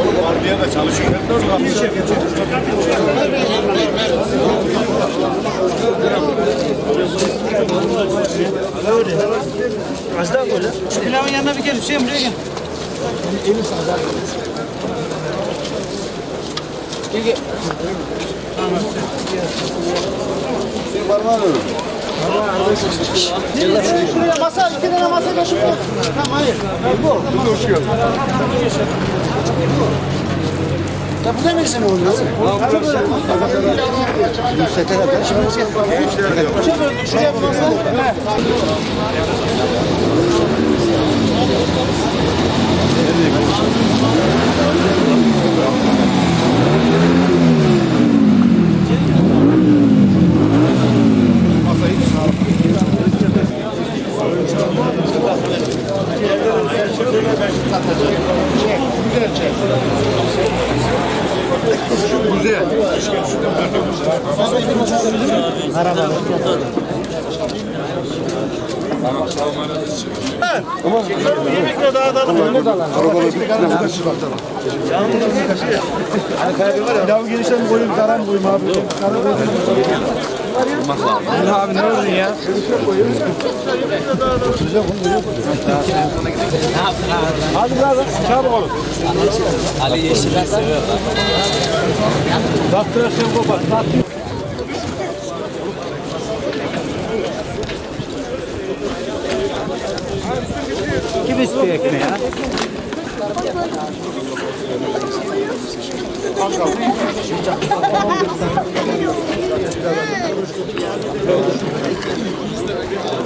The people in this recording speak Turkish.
Oğlum harbiye de çalışıyor. Az daha böyle. Şu pilavın yanına bir gel Hüseyin buraya gel. Elin sana Gel gel. Tamam. Sen parmağını Şuraya masa, iki tane masa kaşık koy. Tamam hayır. Bu. Bu geldin. Ya bu da ne sen oluyor? Yüksekte de ben şimdi Şuraya bir masa. Yemekle dağıtalım. Pilavı genişten koyayım, karan koyayım abi. Karan koyayım. Abi ne oldu ya? Hadi biraz çabuk olun. Ali Yeşil'i seviyor. a trança eu vou. Que besteira que nem é? Thank